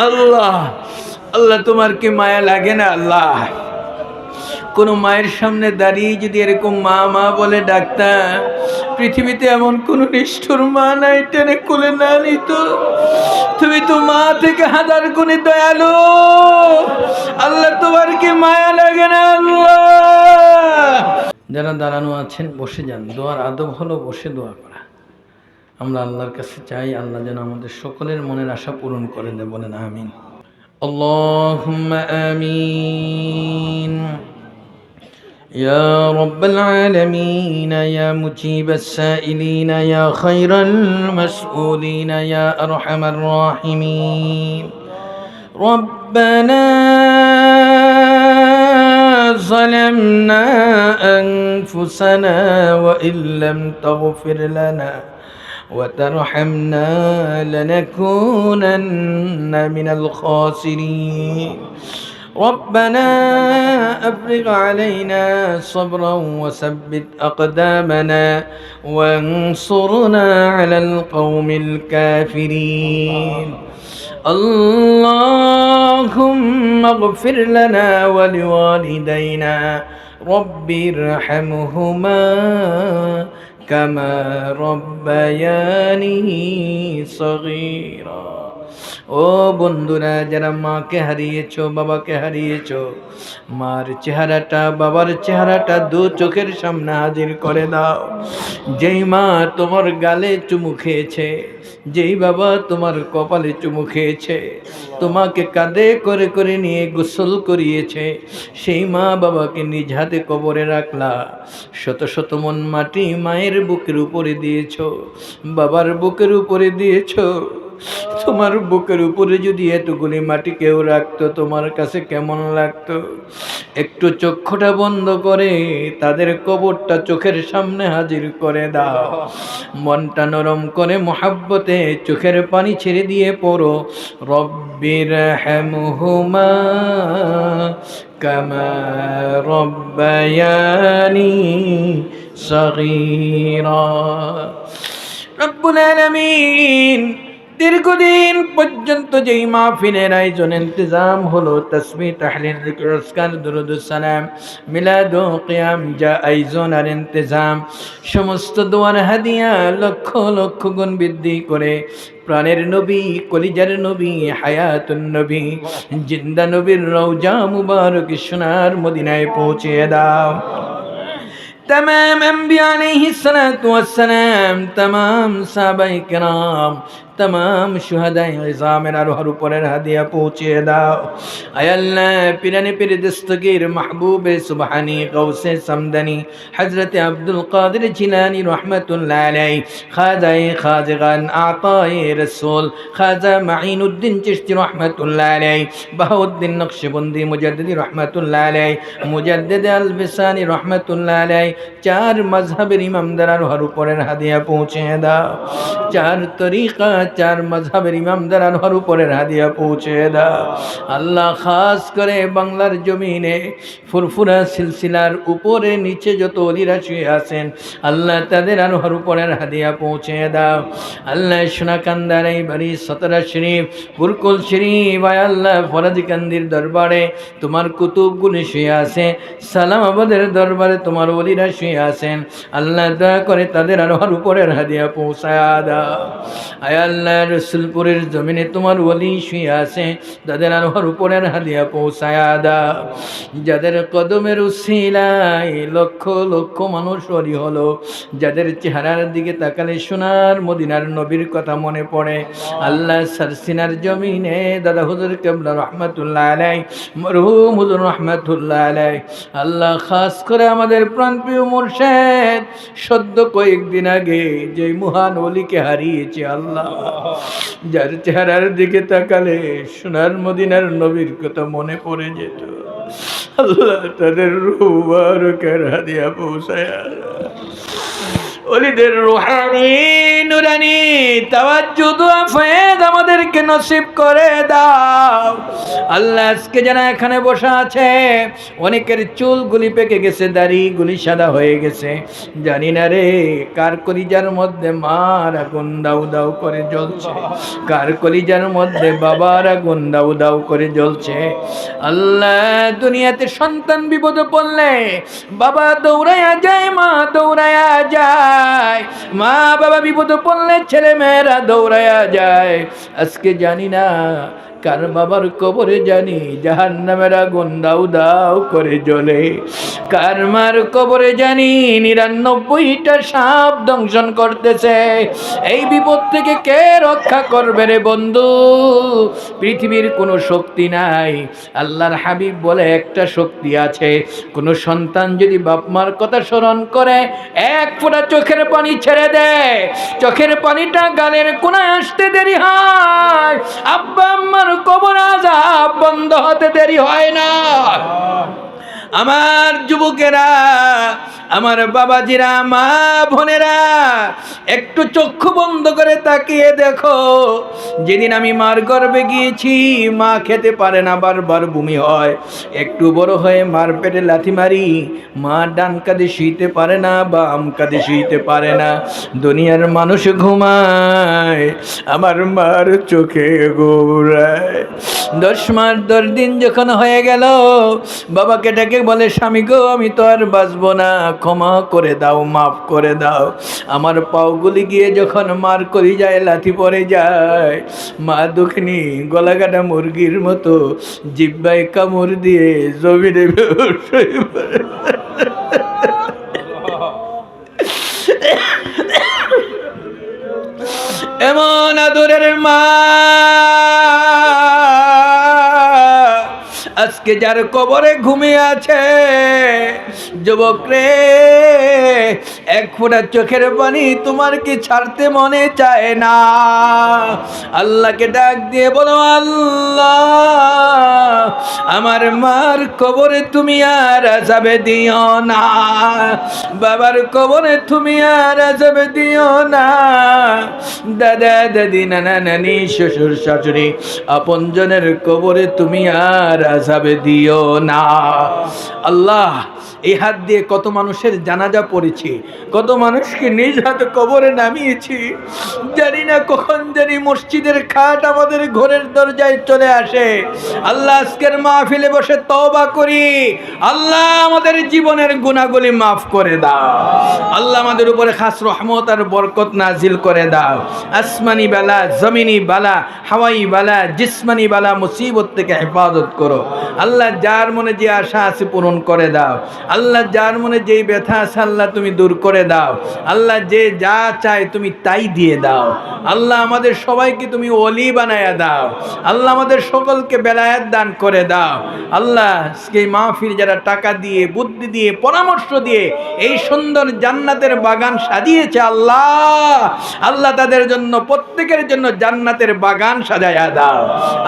আল্লাহ। আল্লাহ তোমার কি মায়া লাগে না আল্লাহ? কোনো মায়ের সামনে দাঁড়িয়ে যদি এরকম মা মা বলে ডাক্তার পৃথিবীতে এমন কোন নিষ্ঠুর মা নাই টেনে কোলে না নিত তুমি তো মা থেকে হাজার গুণে দয়ালু আল্লাহ তোমার কি মায়া লাগে না আল্লাহ যারা দাঁড়ানো আছেন বসে যান দোয়ার আদব হলো বসে দোয়া করা আমরা আল্লাহর কাছে চাই আল্লাহ যেন আমাদের সকলের মনের আশা পূরণ করে দেয় বলেন আমিন اللهم آمين يا رب العالمين يا مجيب السائلين يا خير المسؤولين يا أرحم الراحمين. ربنا ظلمنا أنفسنا وإن لم تغفر لنا وترحمنا لنكونن من الخاسرين. ربنا أفرغ علينا صبرا وثبت أقدامنا وانصرنا على القوم الكافرين. اللهم اغفر لنا ولوالدينا رب ارحمهما كما ربياني صغيرا. ও বন্ধুরা, যারা মাকে হারিয়েছো, বাবাকে হারিয়েছ, মার চেহারাটা, বাবার চেহারাটা দু চোখের সামনে হাজির করে দাও। যেই মা তোমার গালে চুমু খেয়েছে, যেই বাবা তোমার কপালে চুমু খেয়েছে, তোমাকে কাঁধে করে করে নিয়ে গোসল করিয়েছে, সেই মা বাবাকে নিজ হাতে কবরে রাখলা। শত শত মন মাটি মায়ের বুকের উপরে দিয়েছ, বাবার বুকের উপরে দিয়েছ। তোমার বুকের উপরে যদি এতগুলি মাটি কেউ রাখতো, তোমার কাছে কেমন লাগতো? একটু চক্ষুটা বন্ধ করে তাদের কবরটা চোখের সামনে হাজির করে দাও। মনটা নরম করে মহাব্বতে চোখের পানি ছেড়ে দিয়ে পড়ো। রব্বির হ্যামহুমা কামা রব্বায়ানি সগীরা। রব্বুল আলামিন দীর্ঘদিন পর্যন্ত যেই মাহফিলের আয়োজন ইন্তজাম হলো তসমি তাহলিল যিকর আজকার দুরুদ সালাম মিলাদ ও কিয়াম যা আয়োজন আর ইন্তজাম সমস্ত দোয়ার হাদিয়া লক্ষ লক্ষ গুণ বৃদ্ধি করে প্রাণের নবী কলিজার নবী হায়াতুন নবী জিন্দা নবীর রওজা মুবারক সোনার মদিনায় পৌঁছে দাও تمام أنبياء عليه الصلاة والسلام تمام صحابة کرام তাম সুহাদাই ইজামের আরোহার উপরের হাদিয়া পৌঁছিয়ে দাও। আয়াল্লাহ পিরানি পীর দস্তগীর মাহবুবে সুবহানি কৌসে সামদানি হজরতে আব্দুল কাদের জিলানি রহমতুল্লাহ আলাই খাজাই খাজগান আতায়ে রসুল, খাজা মাইনুদ্দিন চিশতি রহমতুল্লাহ আলাই বাহাউদ্দিন নকশবন্দি মুজাদ্দিদি রহমতুল্লাহ আলাই মুজাদ্দিদ আল বিসানি রহমতুল্লাহ আলাই চার মজহাবের ইমামদার আরোহার উপরের হাদিয়া পৌঁছে দাও। চার তরিকা চার মজহবের ইমামদার আনহর উপরের হাদিয়া পৌঁছে দাও। আল্লাহ খাস করে বাংলার জমিনে ফুরফুরা সিলসিলার উপরে নিচে যত অলিরা শুয়ে আছেন, আল্লাহ তাদের আনহর উপরের হাদিয়া পৌঁছে দাও। আল্লাহ সোনাকান্দার এই বাড়ি সতরা শরীফ গুরকুল শরীফ, আয় আল্লাহ ফরাজি কান্দির দরবারে তোমার কুতুবগুলি শুয়ে আছে সালামাবাদের দরবারে তোমার অলিরা শুয়ে আছেন, আল্লাহ দয়া করে তাদের আনহর উপরের হাদিয়া পৌঁছায় দাও। আয় আল্লাহ রসুলপুরের জমিনে তোমার ওলি শুয়ে আছে। যাদের আনোহর উপরের হাদিয়া পৌঁছায়া দাও। যাদের কদমের উশিলায় লক্ষ লক্ষ মানুষ ওলি হলো, যাদের চেহারার দিকে তাকালে সোনার মদিনার নবীর কথা মনে পড়ে। আল্লাহ সারসিনার জমিনে দাদা হুজুর কেবলা রহমতুল্লাহ আলাই মরহুম হুজুর রহমতুল্লাহ আলাই আল্লাহ খাস করে আমাদের প্রাণপ্রিয় মুর্শেদ, সদ্য কয়েকদিন আগে যে মহান অলিকে হারিয়েছে আল্লাহ। যার চেহারার দিকে তাকালে সোনার মদিনার নবীর কথা মনে পড়ে যেত। আল্লাহ তাদের রুবার কেরা দিয়া পৌঁছায়। অলিদের রুহানি, নুরানি, তাওয়াজ্জুদ ফয়েদ আমাদেরকে নসিব করে দাও। আল্লাহ আজকে যারা এখানে বসা আছে, অনেকের চুলগুলি পেকে গেছে, দাড়িগুলি সাদা হয়ে গেছে। জানি না রে, কার কলিজার মধ্যে মার আগুন দাউ দাউ করে জ্বলছে? কার কলিজার মধ্যে বাবার আগুন দাউ দাউ করে জ্বলছে? আল্লাহ দুনিয়াতে সন্তান বিপদে পড়লে বাবা দৌড়াইয়া যায়, মা দৌড়াইয়া যায়। মা বাবা বিপদে পড়লে ছেলে মেয়েরা দৌড়াইয়া যায়। আজকে জানি না কার বাবার কবরে জানি জাহান নামের আগুন দাউ দাউ করে জ্বলে। কার মার কবরে জানি, নিরানব্বইটা সাপ দংশন করতেছে। এই বিপদ থেকে কে রক্ষা করবে রে বন্ধু? পৃথিবীর কোনো শক্তি নাই। আল্লাহর হাবিব বলে একটা শক্তি আছে। কোনো সন্তান যদি বাপ মার কথা স্মরণ করে, এক ফোঁটা চোখের পানি ছেড়ে দেয়। চোখের পানিটা গালের কোনায় আসতে দেরি হয়। আব্বা আম্মার কবর আজাব বন্ধ হতে দেরি হয় না। আমার যুবকেরা, আমার বাবাজিরা, মা বোনেরা, একটু চক্ষু বন্ধ করে তাকিয়ে দেখো, যেদিন আমি মার গর্বে গিয়েছি, মা খেতে পারে না, বারবার বমি হয়। একটু বড় হয়ে মার পেটে লাথি মারি, মা ডান কাঁধে শুইতে পারে না বা আম কাঁধে শুইতে পারে না। দুনিয়ার মানুষ ঘুমায়, আমার মার চোখে গোড়ায় দশ মাস দশ দিন যখন হয়ে গেল, বাবাকে ডেকে বলে, স্বামী গো, আমি তো আর বাঁচবো না ক্ষমা করে দাও, মাফ করে দাও আমার পাওগুলি গিয়ে যখন মার করি যায় লাথি পরে যায়, মা দুঃখিনী গলা কাটা মুরগির মতো জিব্বায় কামড় দিয়ে জমিনে। এমন আদরের মা আজকে যার কবরে ঘুমিয়ে আছে যুবক রে এক ফোঁটা চোখের পানি তোমার কি ছাড়তে মনে চায় না? আল্লাহকে ডাক দিয়ে বলো, আল্লাহ, আমার মার কবরে তুমি আর যাবে দিও না। বাবার কবরে তুমি আর যাবে দিও না। দাদা, দাদি, নানা, নানি, শ্বশুর, শাশুড়ি, আপনজনের কবরে তুমি আর আজাবে দিও না। আল্লাহ, এই হাত দিয়ে কত মানুষের জানাজা পড়েছি। কত মানুষকে নিজ হাতে কবরে নামিয়েছি। জানি না কখন জানি মসজিদের খাট আমাদের ঘরের দরজায় চলে আসে। আল্লাহ আজকের মাহফিলে বসে তওবা করি। আল্লাহ আমাদের জীবনের গুণাগুলি মাফ করে দাও। আল্লাহ আমাদের উপরে খাস রহমত আর বরকত নাজিল করে দাও। আসমানি বালা, জমিনি বালা, হাওয়াই বালা, জিসমানি বালা, মুসিবত থেকে হেফাজত করো। আল্লাহ যার মনে যে আশা আছে পূরণ করে দাও। আল্লাহ যার মনে যেই ব্যথা আছে, আল্লাহ তুমি দূর করে দাও। আল্লাহ যে যা চায় তুমি তাই দিয়ে দাও। আল্লাহ আমাদের সবাইকে তুমি অলি বানায়া দাও। আল্লাহ আমাদের সকলকে বেলায়াত দান করে দাও। আল্লাহ এই মাহফিল যারা টাকা দিয়ে, বুদ্ধি দিয়ে, পরামর্শ দিয়ে এই সুন্দর জান্নাতের বাগান সাজিয়েছে আল্লাহ আল্লাহ তাদের জন্য, প্রত্যেকের জন্য জান্নাতের বাগান সাজায়া দাও।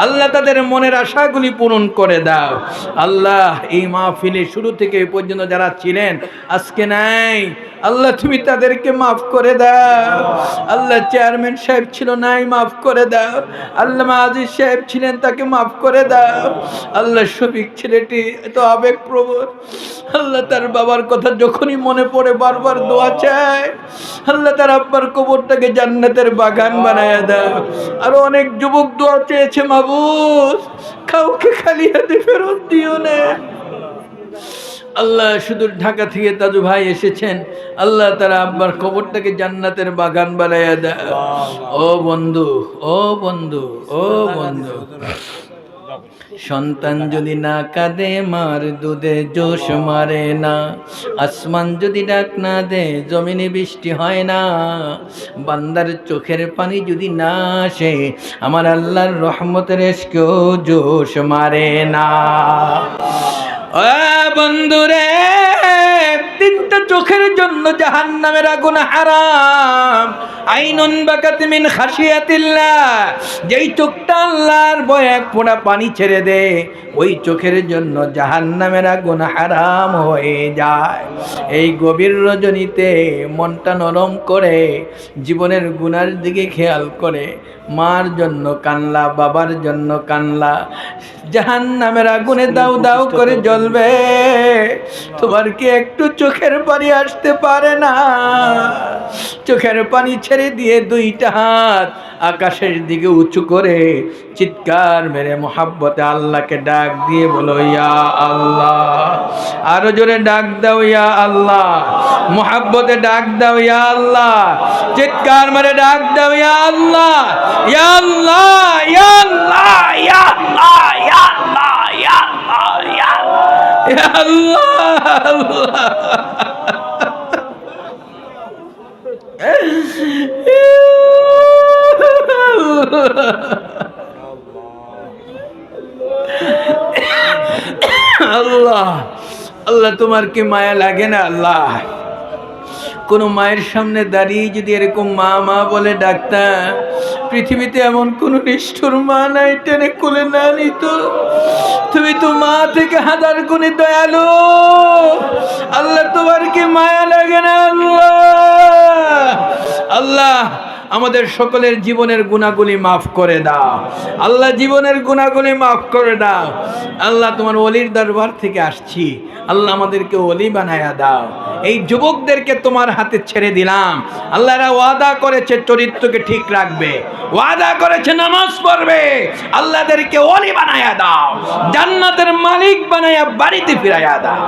আল্লাহ তাদের মনের আশাগুলি পূরণ করে দাও। আল্লাহ এই মাহফিলে শুরু থেকে পর্যন্ত যারা ছিলেন, আজকে নাই। আল্লাহ, তুমি তাদেরকে মাফ করে দাও। আল্লাহ চেয়ারম্যান সাহেব ছিল নাই মাফ করে দাও। আল্লাহ আজিজ সাহেব ছিলেন, তাকে মাফ করে দাও। আল্লাহ শফিক ছেলেটি এত আবেগপ্রবণ। আল্লাহ তার বাবার কথা যখনই মনে পড়ে, বারবার দোয়া চায়। আল্লাহ তার আব্বার কবরটাকে জান্নাতের বাগান বানায় দাও। আরও অনেক যুবক দোয়া চেয়েছে মাবুস কাউকে খালি হাতে ফেরত দিও না। আল্লাহ শুধু ঢাকা থেকে দাদু ভাই এসেছেন। আল্লাহ তারা আব্বার কবরটাকে জান্নাতের বাগান বানাইয়া দেয়। ও বন্ধু ও বন্ধু ও বন্ধু। সন্তান যদি না কাঁদে মার দুধে জোশ মারে না। আসমান যদি ডাক না দে জমিনে বৃষ্টি হয় না। বান্দার চোখের পানি যদি না আসে আমার আল্লাহর রহমতের কেউ জোশ মারে না। বন্ধুরে তিনটা চোখের জন্য জাহান নামের আগুন হারাম। আইনুন বাকাত মিন খাসিয়াতিল্লাহ যেই চোখটা আল্লাহর বয়ে এক ফোঁটা পানি ছেড়ে দে, ওই চোখের জন্য জাহান নামের আগুন হারাম হয়ে যায়। এই গভীর রজনীতে মনটা নরম করে, জীবনের গুনার দিকে খেয়াল করে, মার জন্য কানলা বাবার জন্য কানলা জাহান নামের আগুনে দাও দাও করে জ্বলবে। তোমার কি একটু চোখের পানি আসতে পারে না। চোখের পানি ছেড়ে দিয়ে দুইটা হাত আকাশের দিকে উঁচু করে চিৎকার মেরে মোহাব্বতে আল্লাহকে ডাক দিয়ে বলো, ইয়া আল্লাহ। আরও জোরে ডাক দাও, ইয়া আল্লাহ। মোহাব্বতে ডাক দাও, ইয়া আল্লাহ। চিৎকার মেরে ডাক দাও, ইয়া আল্লাহ। ইয়া আল্লাহ। ইয়া আল্লাহ। ইয়া আল্লাহ। ইয়া আল্লাহ। ইয়া আল্লাহ। আল্লাহ। আল্লাহ তোমার কি মায়া লাগে না, আল্লাহ? কোনো মায়ের সামনে দাঁড়িয়ে যদি এরকম মা মা বলে ডাক্তার পৃথিবীতে এমন কোন নিষ্ঠুর মা নাই, টেনে কোলে না নিত। তুমি তো মা থেকে হাজার গুণে দয়ালু। আল্লাহ, তোমার কি মায়া লাগে না আল্লাহ? আল্লাহ আমাদের সকলের জীবনের গুণাগুলি মাফ করে দাও। আল্লাহ জীবনের গুণাগুলি মাফ করে দাও। আল্লাহ তোমার অলির দরবার থেকে আসছি। আল্লাহ আমাদেরকে অলি বানায়া দাও। এই যুবকদেরকে তোমার হাতে ছেড়ে দিলাম। আল্লাহরা ওয়াদা করেছে চরিত্রকে ঠিক রাখবে। ওয়াদা করেছে নামাজ পড়বে। আল্লাহদেরকে অলি বানায়া দাও। জান্নাতের মালিক বানায়া বাড়িতে ফিরাইয়া দাও।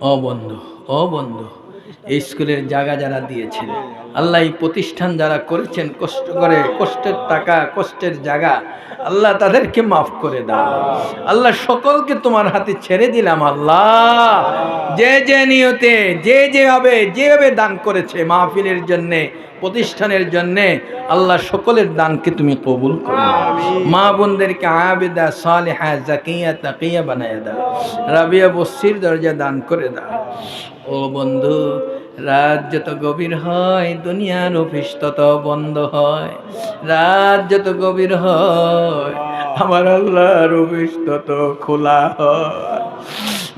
ও বন্ধু ও বন্ধু। এই স্কুলের জায়গা যারা দিয়েছিলেন আল্লাহ এই প্রতিষ্ঠান যারা করেছেন, কষ্ট করে, কষ্টের টাকা, কষ্টের জায়গা, আল্লাহ তাদেরকে মাফ করে দাও। আল্লাহ সকলকে তোমার হাতে ছেড়ে দিলাম, আল্লাহ। যে যে নিয়তে, যে যেভাবে যেভাবে দান করেছে মাহফিলের জন্যে, প্রতিষ্ঠানের জন্যে, আল্লাহ সকলের দানকে তুমি কবুল করো। মা বোনদেরকে আবেদা, সালেহা জাকিয়া তাকিয়া বানায় দাও। রাবিয়া বসির দরজা দান করে দাও। ও বন্ধু, রাত যত গভীর হয়, দুনিয়ার অফিস তত বন্ধ হয়। রাত যত গভীর হয়, আমার আল্লাহর অফিস তত খোলা হয়।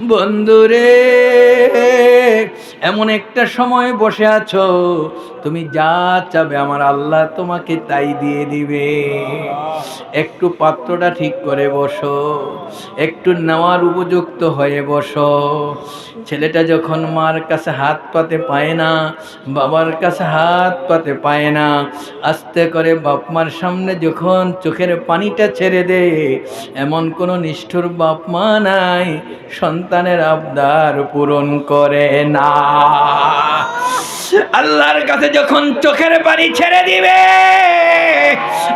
বন্ধুরে এমন একটা সময় বসে আছো, তুমি যা চাবে আমার আল্লাহ তোমাকে তাই দিয়ে দিবে। একটু পাত্রটা ঠিক করে বসো, একটু নেওয়ার উপযুক্ত হয়ে বসো। ছেলেটা যখন মার কাছে হাত পাতে পায় না, বাবার কাছে হাত পাতে পায় না, আস্তে করে বাপ মার সামনে যখন চোখের পানিটা ছেড়ে দে, এমন কোনো নিষ্ঠুর বাপ মা নাই, সন্তানের আবদার পূরণ করে না। আল্লাহর কাছে যখন চোখের পানি ছেড়ে দিবে,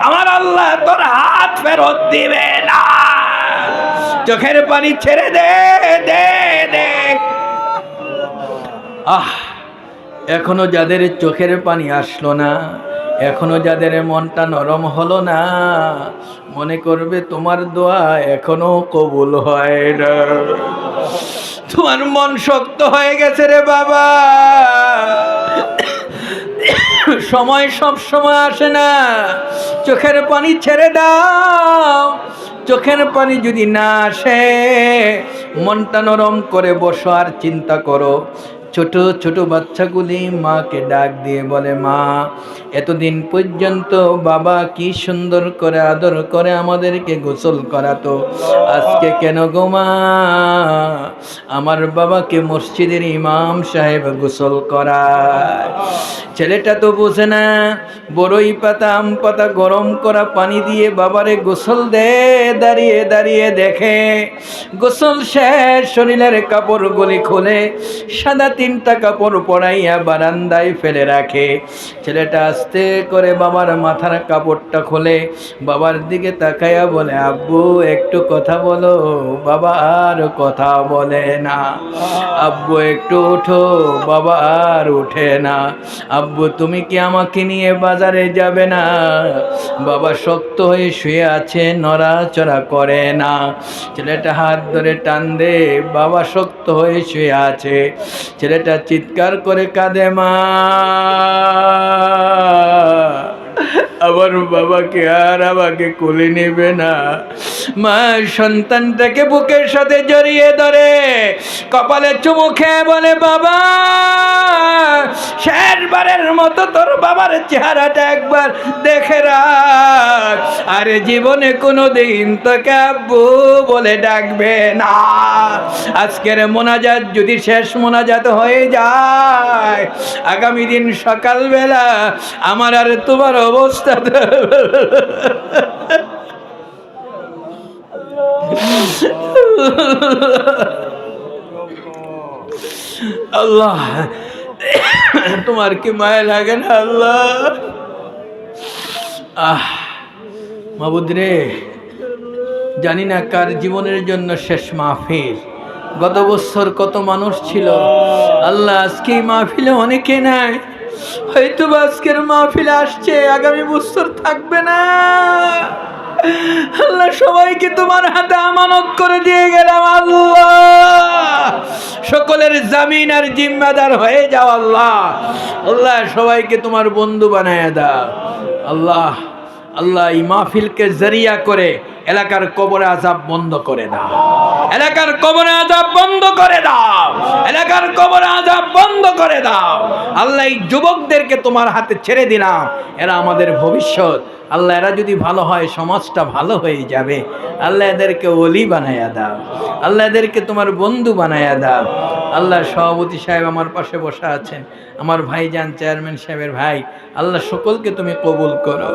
আমার আল্লাহ তোর হাত ফেরত দিবে না। চোখের পানি ছেড়ে দে দে দে। আহ, এখনও যাদের চোখের পানি আসলো না, এখনও যাদের মনটা নরম হলো না, মনে করবে তোমার দোয়া এখনও কবুল হয় না। তোমার মন শক্ত হয়ে গেছে রে বাবা। সময় সব সময় আসে না। চোখের পানি ছেড়ে দাও। চোখের পানি যদি না আসে, মনটা নরম করে বসো আর চিন্তা করো। ছোট ছোট বাচ্চাগুলি মাকে ডাক দিয়ে বলে, মা, এতদিন পর্যন্ত বাবা কি সুন্দর করে আদর করে আমাদেরকে গোসল করাতো। আজকে কেন গো মা? আমার বাবাকে মসজিদের ইমাম সাহেব গোসল করায়। ছেলেটা তো বোঝে না, বড়ই পাতা আম পাতা গরম করা পানি দিয়ে বাবারে গোসল দে, দাঁড়িয়ে দাঁড়িয়ে দেখে। গোসল শেষ, শরীরের কাপড় গলি খুলে সাদা তিনটা কাপড় পরাইয়া বারান্দায় ফেলে রাখে। ছেলেটা আস্তে করে বাবার মাথার কাপড়টা খোলে, বাবার দিকে তাকাইয়া বলে, আব্বু, একটু কথা বলো। বাবা আর কথা বলে না। আব্বু, একটু ওঠো বাবা আর উঠে না। আব্বু, তুমি কি আমাকে নিয়ে বাজারে যাবে না? বাবা শক্ত হয়ে শুয়ে আছে, নড়াচড়া করে না। ছেলেটা হাত ধরে টান দে বাবা শক্ত হয়ে শুয়ে আছে। ছেলেটা চিৎকার করে কাঁদে মা। আমার বাবাকে আর আমাকে কোলে নেবে না। মা সন্তানটাকে বুকের সাথে জড়িয়ে ধরে, কপালে চুমু খেয়ে বলে, বাবা, শেষবারের মতো তোর বাবার চেহারাটা একবার দেখে রাখ। আরে জীবনে কোনো দিন তোকে আব্বু বলে ডাকবে না। আজকের মোনাজাত যদি শেষ মোনাজাত হয়ে যায়, আগামী দিন সকালবেলা আমার আর তোমার অবস্থা আল্লাহ। তোমার কি মায়া লাগে না আল্লাহ? আহ, মাবুদ রে, জানি না কার জীবনের জন্য শেষ মাহফিল। গত বছর কত মানুষ ছিল। আল্লাহ, আজকে মাহফিলে অনেকে নাই। হয়তো আজকের মাহফিলে আসছে, আগামী বছর থাকবে না। আল্লাহ সবাইকে তোমার হাতে আমানত করে দিয়ে গেলাম, আল্লাহ। সকলের জামিন আর জিম্মাদার হয়ে যাও, আল্লাহ। আল্লাহ সবাইকে তোমার বন্ধু বানায় দাও, আল্লাহ। আল্লাহ এই মাহফিলকে জরিয়া করে এলাকার কবরে আজাব বন্ধ করে দাও। এলাকার কবরে আজাব বন্ধ করে দাও। এলাকার কবরে আজাব বন্ধ করে দাও। আল্লাহ এই যুবকদেরকে তোমার হাতে ছেড়ে দিলাম। এরা আমাদের ভবিষ্যৎ। আল্লাহ এরা যদি ভালো হয়, সমাজটা ভালো হয়ে যাবে। আল্লাহ এদেরকে অলি বানায়া দাও। আল্লাহ এদেরকে তোমার বন্ধু বানায়া দাও। আল্লাহ সভাপতি সাহেব আমার পাশে বসা আছেন। আমার ভাইজান চেয়ারম্যান সাহেবের ভাই, আল্লাহ সকলকে তুমি কবুল করো।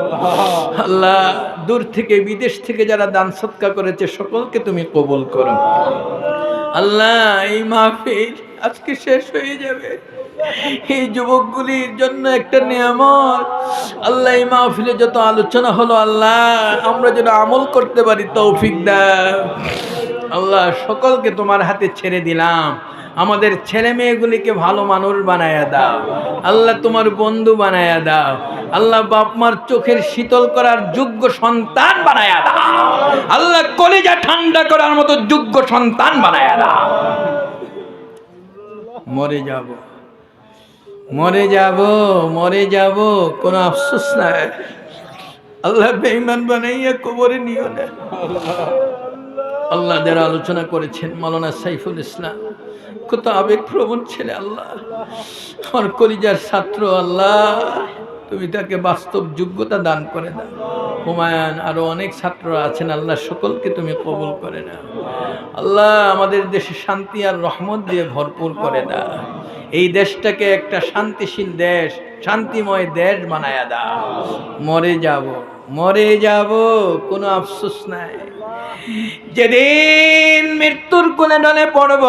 আল্লাহ দূর থেকে, বিদেশ থেকে যারা দান সৎকা করেছে, সকলকে তুমি কবুল করো। আল্লাহ, এই মাহফিল আজকে শেষ হয়ে যাবে। এই যুবকগুলির জন্য একটা নিয়ামত। আল্লাহ, এই মাহফিলে যত আলোচনা হলো, আল্লাহ, আমরা যেন আমল করতে পারি, তৌফিক দাও। আল্লাহ, সকলকে তোমার হাতে ছেড়ে দিলাম। আমাদের ছেলে মেয়েগুলিকে ভালো মানুষ বানায়া দাও। আল্লাহ, তোমার বন্ধু বানায়া দাও। আল্লাহ বাপ মার চোখের শীতল করার যোগ্য সন্তান বানায়া দাও। আল্লাহ, কলেজা ঠান্ডা করার মতো যোগ্য সন্তান বানায়া দাও। মরে যাব। মরে যাব মরে যাব, কোনো আফসোস নাই। আল্লাহ, বেঈমান বানাইয়া কবরে নিও না। আল্লাহ যারা আলোচনা করেছেন মালানা সাইফুল ইসলাম। কত আবেগপ্রবণ ছেলে আল্লাহ। আমার কলিজার ছাত্র আল্লাহ, তুমি তাকে বাস্তব যোগ্যতা দান করে দাও। হুমায়ুন আরও অনেক ছাত্র আছেন আল্লাহ, সকলকে তুমি কবুল করে না আল্লাহ আমাদের দেশে শান্তি আর রহমত দিয়ে ভরপুর করে দাও। এই দেশটাকে একটা শান্তিশীল দেশ, শান্তিময় দেশ বানায়া দাও। মরে যাব। মরে যাব, কোনো আফসোস নাই। যেদিন মৃত্যুর কোলে ডলে পড়ব,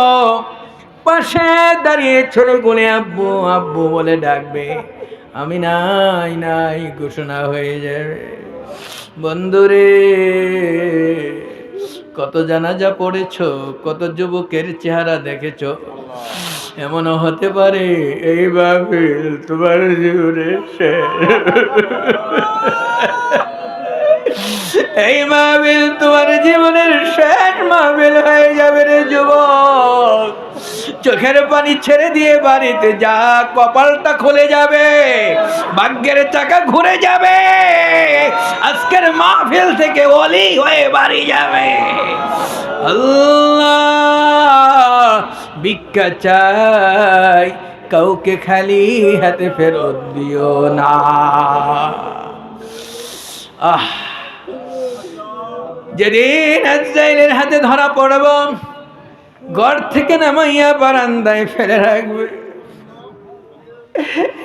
পাশে দাঁড়িয়ে ছেলে কোলে আব্বু আব্বু বলে ডাকবে, আমি নাই নাই, ঘোষণা হয়ে যাবে। বন্ধুরে কত জানাজা পড়েছ, কত যুবকের চেহারা দেখেছ? এমনও হতে পারে, এই বাবিল তোমার জীবনে এই মাহবিল তোমার জীবনের শেষ মাহবিল হয়ে যাবে রে যুবক। চোখের পানি ছেড়ে দিয়ে বাড়িতে যা কপালটা খুলে যাবে, ভাগ্যের চাকা ঘুরে যাবে। আজকের মাহফিল থেকে অলি হয়ে বাড়ি যাবে। আল্লাহ, ভিক্ষা চাই, কাউকে খালি হাতে ফেরত দিও না। আহ। যেদিন আজরাইলের হাতে ধরা পড়ব, ঘর থেকে নামাইয়া বারান্দায় ফেলে রাখবে।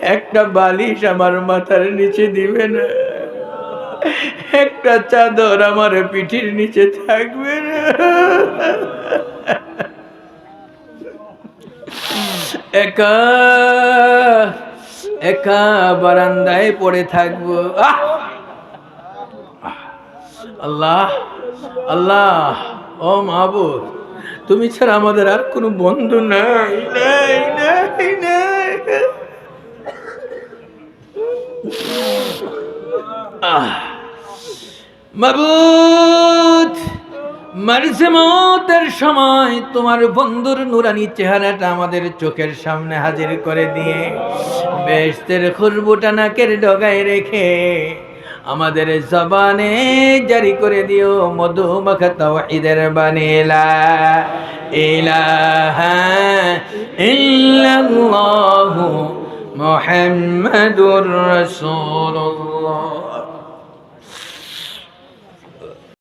একটা বালিশ আমার মাথার নিচে দিবে না। একটা চাদর আমার পিঠির নিচে থাকবে না। একা একা বারান্দায় পড়ে থাকব। আহ! আল্লাহ আল্লাহ, ও মাহবুব, তুমি ছাড়া আমাদের আর কোনো বন্ধু নাই নাই নাই নাই। মাবুদ মারিসে মতের সময় তোমার বন্ধুর নুরানি চেহারাটা আমাদের চোখের সামনে হাজির করে দিয়ে বেস্তের খুরবুটা নাকের ডগায় রেখে আমাদের জবানে জারি করে দিও মধুমখ মাখা তাওহীদের বানিলা ইলাহা ইল্লাল্লাহু মুহাম্মাদুর রাসূলুল্লাহ।